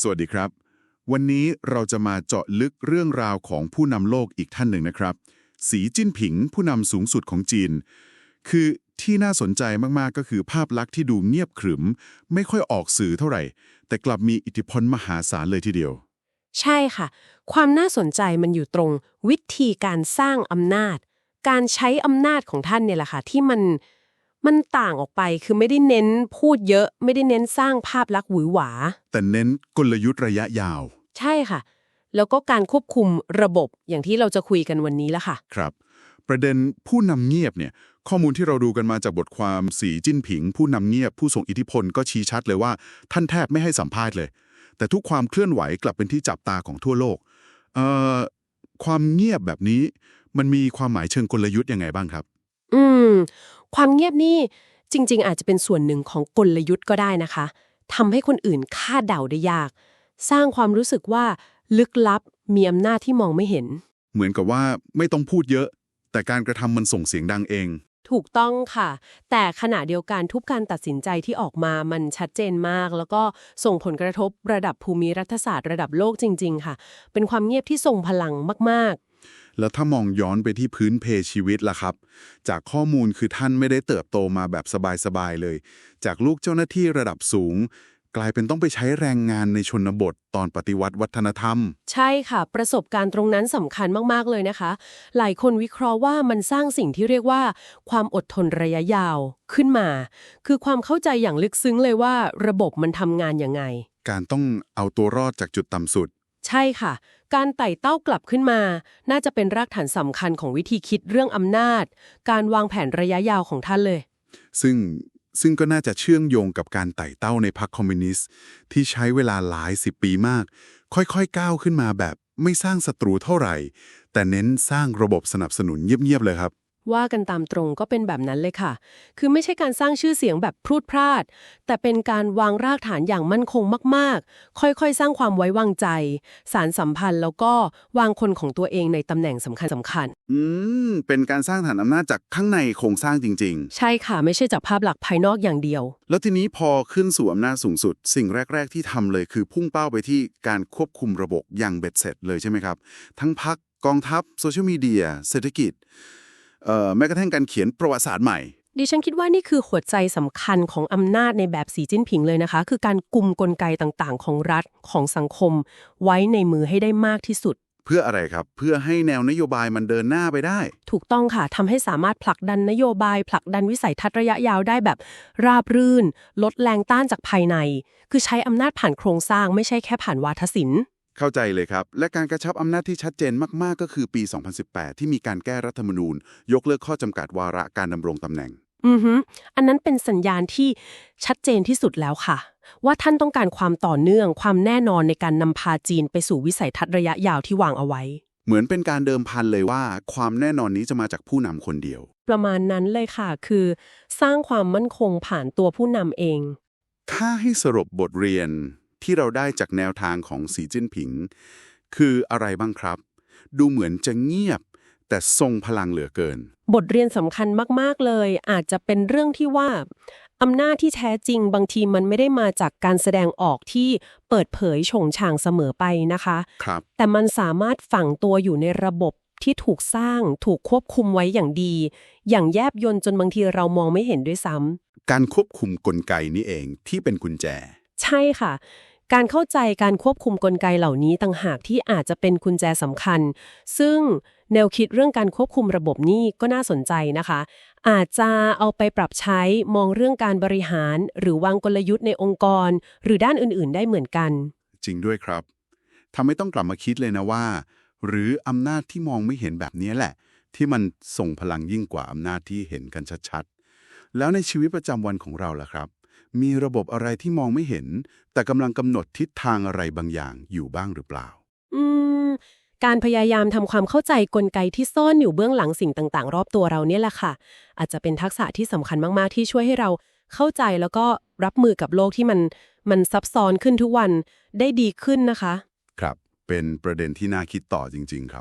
สวัสดีครับ วันนี้เราจะมาเจาะลึกเรื่องราวของผู้นำโลกอีกท่านหนึ่งนะครับ สีจิ้นผิงผู้นำสูงสุดของจีน คือที่น่าสนใจมากๆก็คือภาพลักษณ์ที่ดูเงียบขรึม ไม่ค่อยออกสื่อเท่าไหร่ แต่กลับมีอิทธิพลมหาศาลเลยทีเดียว ใช่ค่ะ ความน่าสนใจมันอยู่ตรงวิธีการสร้างอำนาจ การใช้อำนาจของท่านเนี่ยแหละค่ะที่มัน มันต่างออกไปคือไม่ได้เน้นพูดเยอะ ไม่ได้เน้นสร้างภาพลักษณ์หวือหวา แต่เน้นกลยุทธ์ระยะยาว ใช่ค่ะ แล้วก็การควบคุมระบบอย่างที่เราจะคุยกันวันนี้ละค่ะ ครับ ประเด็นผู้นำเงียบเนี่ยข้อมูลที่เราดูกันมาจากบทความสีจิ้นผิง ผู้นำเงียบผู้ทรงอิทธิพลก็ชี้ชัดเลยว่า ท่านแทบไม่ให้สัมภาษณ์เลย แต่ทุกความเคลื่อนไหวกลับเป็นที่จับตาของทั่วโลกเอ่อความเงียบแบบนี้ มันมีความหมายเชิงกลยุทธ์ยังไงบ้างครับ อืม ความเงียบนี่จริง ๆ อาจจะเป็นส่วนหนึ่งของกลยุทธ์ก็ได้นะคะทำให้คนอื่นคาดเดาได้ยาก สร้างความรู้สึกว่าลึกลับมีอำนาจที่มองไม่เห็น เหมือนกับว่าไม่ต้องพูดเยอะ แต่การกระทำมันส่งเสียงดังเอง ถูกต้องค่ะ แต่ขณะเดียวกันทุกการตัดสินใจที่ออกมามันชัดเจนมาก แล้วก็ส่งผลกระทบระดับภูมิรัฐศาสตร์ระดับโลกจริง ๆ ค่ะ เป็นความเงียบที่ทรงพลังมาก แล้วถ้ามองย้อนไปที่พื้นเพชีวิตล่ะครับ จากข้อมูลคือท่านไม่ได้เติบโตมาแบบสบายๆเลย จากลูกเจ้าหน้าที่ระดับสูง กลายเป็นต้องไปใช้แรงงานในชนบทตอนปฏิวัติวัฒนธรรมๆใช่ค่ะ ประสบการณ์ตรงนั้นสำคัญมากๆเลยนะคะ หลายคนวิเคราะห์ว่ามันสร้างสิ่งที่เรียกว่า ความอดทนระยะยาวขึ้นมา คือความเข้าใจอย่างลึกซึ้งเลยว่า ระบบมันทำงานยังไง การต้องเอาตัวรอดจากจุดต่ำสุด ใช่ค่ะ การไต่เต้ากลับขึ้นมา น่าจะเป็นรากฐานสำคัญของวิธีคิดเรื่องอำนาจ การวางแผนระยะยาวของท่านเลย ซึ่งซึ่งก็น่าจะเชื่อมโยงกับการไต่เต้าในพรรคคอมมิวนิสต์ที่ใช้เวลาหลายสิบปีมาก ค่อยๆก้าวขึ้นมาแบบไม่สร้างศัตรูเท่าไหร่ แต่เน้นสร้างระบบสนับสนุนเงียบๆเลยครับ ว่ากันตามตรงก็เป็นแบบนั้นเลยค่ะ คือไม่ใช่การสร้างชื่อเสียงแบบพรูดพราด แต่เป็นการวางรากฐานอย่างมั่นคงมาก ๆ ค่อยๆ สร้างความไว้วางใจ สารสัมพันธ์แล้วก็วางคนของตัวเองในตำแหน่งสำคัญสคัญ อืม เป็นการสร้างฐานอำนาจจากข้างในโครงสร้างจริง ๆ ใช่ค่ะ ไม่ใช่จากภาพลักษณ์ภายนอกอย่างเดียวๆแล้วทีนี้พอขึ้นสู่อำนาจสูงสุด สิ่งแรก ๆ ที่ทำเลยคือพุ่งเป้าไปที่การควบคุมระบบอย่างเบ็ดเสร็จเลยใช่ไหมครับ ทั้งพักกองทัพโซเชียลมีเดียเศรษฐกิจเอ่อ แม้กระทั่งการเขียนประวัติศาสตร์ใหม่ ดิฉันคิดว่านี่คือหัวใจสำคัญของอำนาจในแบบสีจิ้นผิงเลยนะคะ คือการกลุ่มกลไกต่างๆ ของรัฐของสังคม ไว้ในมือให้ได้มากที่สุด เพื่ออะไรครับ เพื่อให้แนวนโยบายมันเดินหน้าไปได้ ถูกต้องค่ะทำให้สามารถผลักดันนโยบาย ผลักดันวิสัยทัศน์ระยะยาวได้แบบ ราบรื่น ลดแรงต้านจากภายใน คือใช้อำนาจผ่านโครงสร้างไม่ใช่แค่ผ่านวาทศิลป์ เข้าใจเลยครับ และการกระชับอำนาจที่ชัดเจนมาก ๆ ก็คือปี 2018 ที่มีการแก้รัฐธรรมนูญ ยกเลิกข้อจำกัดวาระการดำรงตำแหน่ง อือฮึอันนั้นเป็นสัญญาณที่ชัดเจนที่สุดแล้วค่ะ ว่าท่านต้องการความต่อเนื่อง ความแน่นอนในการนำพาจีนไปสู่วิสัยทัศน์ระยะยาวที่วางเอาไว้ เหมือนเป็นการเดิมพันเลยว่าความแน่นอนนี้จะมาจากผู้นำคนเดียว ประมาณนั้นเลยค่ะ คือ สร้างความมั่นคงผ่านตัวผู้นำเอง ถ้าให้สรุปบทเรียน ที่เราได้จากแนวทางของสีจิ้นผิง คืออะไรบ้างครับ ดูเหมือนจะเงียบ แต่ทรงพลังเหลือเกิน บทเรียนสำคัญมาก ๆ เลย อาจจะเป็นเรื่องที่ว่าอำนาจที่แท้จริงบางทีมันไม่ได้มาจากการแสดงออกที่เปิดเผยโฉงฉางเสมอไปนะคะครับแต่มันสามารถฝังตัวอยู่ในระบบที่ถูกสร้างถูกควบคุมไว้อย่างดี อย่างแยบยลจนบางทีเรามองไม่เห็นด้วยซ้ำการควบคุมกลไกนี้เองที่เป็นกุญแจ ใช่ค่ะ การเข้าใจการควบคุมกลไกเหล่านี้ต่างหากที่อาจจะเป็นกุญแจสำคัญ ซึ่งแนวคิดเรื่องการควบคุมระบบนี้ก็น่าสนใจนะคะ อาจจะเอาไปปรับใช้มองเรื่องการบริหาร หรือวางกลยุทธ์ในองค์กร หรือด้านอื่นๆ ได้เหมือนกัน จริงด้วยครับทำให้ต้องกลับมาคิดเลยนะว่า หรืออำนาจที่มองไม่เห็นแบบนี้แหละ ที่มันส่งพลังยิ่งกว่าอำนาจที่เห็นกันชัดๆแล้วในชีวิตประจำวันของเราล่ะครับ มีระบบอะไรที่มองไม่เห็น แต่กำลังกำหนดทิศทางอะไรบางอย่างอยู่บ้างหรือเปล่า อืม การพยายามทำความเข้าใจกลไกที่ซ่อนอยู่เบื้องหลังสิ่งต่าง ๆ รอบตัวเราเนี่ยแหละค่ะ อาจจะเป็นทักษะที่สำคัญมาก ๆ ที่ช่วยให้เราเข้าใจแล้วก็รับมือกับโลกที่มันมันซับซ้อนขึ้นทุกวันได้ดีขึ้นนะคะ ครับ เป็นประเด็นที่น่าคิดต่อจริง ๆ ครับ